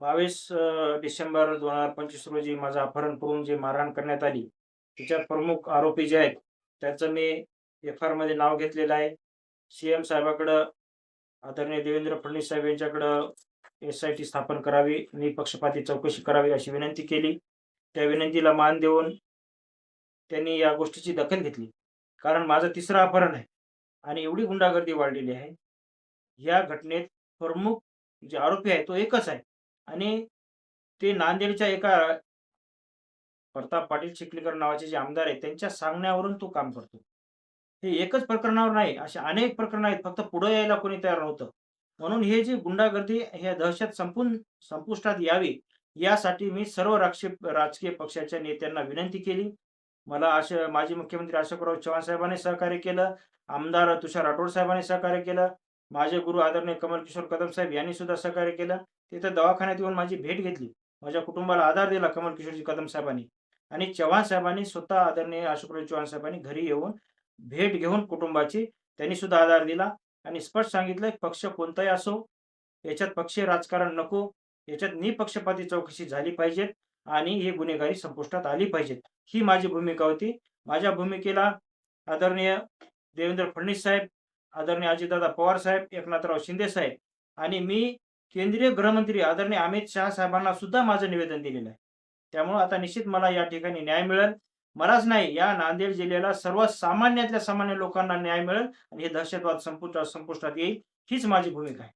बावीस डिसेंबर दोन हजार पंचवीस रोजी माझं अपहरण करून जे मारहाण करण्यात आली तिच्यात प्रमुख आरोपी जे आहेत त्याचं मी एफ आरमध्ये नाव घेतलेलं आहे. सी एम साहेबाकडं आदरणीय देवेंद्र फडणवीस साहेब यांच्याकडं एस आय टी स्थापन करावी निपक्षपाती चौकशी करावी अशी विनंती केली. त्या विनंतीला मान देऊन त्यांनी या गोष्टीची दखल घेतली. कारण माझं तिसरं अपहरण आहे आणि एवढी गुंडागर्दी वाढलेली आहे. या घटनेत प्रमुख जे आरोपी आहे तो एकच आहे. आणि ते नांदेडच्या एका प्रताप पाटील चिखलीकर नावाचे जे आमदार आहेत त्यांच्या सांगण्यावरून तो काम करतो. हे एकच प्रकरणावर नाही असे अनेक प्रकरण आहेत फक्त पुढे यायला कोणी तयार नव्हतं. म्हणून हे जी गुंडागर्दी हे दहशत संपून संपुष्टात यावी यासाठी मी सर्व राजकीय राजकीय पक्षाच्या नेत्यांना विनंती केली. मला असे माजी मुख्यमंत्री अशोकराव चव्हाण साहेबांनी सहकार्य केलं आमदार तुषार राठोड साहेबांनी सहकार्य केलं माझे गुरु आदरणीय कमल किशोर कदम साहेब यांनी सुद्धा सहकार्य केलं. तिथं दवाखान्यात येऊन माझी भेट घेतली. माझ्या कुटुंबाला आधार दिला कमल किशोरजी कदम साहेबांनी. आणि चव्हाण साहेबांनी स्वतः आदरणीय अशोकराव चव्हाण साहेबांनी घरी येऊन भेट घेऊन कुटुंबाची त्यांनी सुद्धा आधार दिला. आणि स्पष्ट सांगितलं पक्ष कोणताही असो याच्यात पक्षीय राजकारण नको याच्यात निपक्षपाती चौकशी झाली पाहिजेत आणि ही गुन्हेगारी संपुष्टात आली पाहिजेत ही माझी भूमिका होती. माझ्या भूमिकेला आदरणीय देवेंद्र फडणवीस साहेब आदरणीय अजितदादा पवार साहेब एकनाथराव शिंदे साहेब आणि मी केंद्रीय गृहमंत्री आदरणीय अमित शहा साहेबांना सुद्धा माझं निवेदन दिलेलं आहे. त्यामुळे आता निश्चित मला या ठिकाणी न्याय मिळेल. मलाच नाही या नांदेड जिल्ह्याला सर्व सामान्यातल्या सामान्य लोकांना न्याय मिळेल आणि हे दहशतवाद संपुष्टात संपुष्टात येईल हीच माझी भूमिका आहे.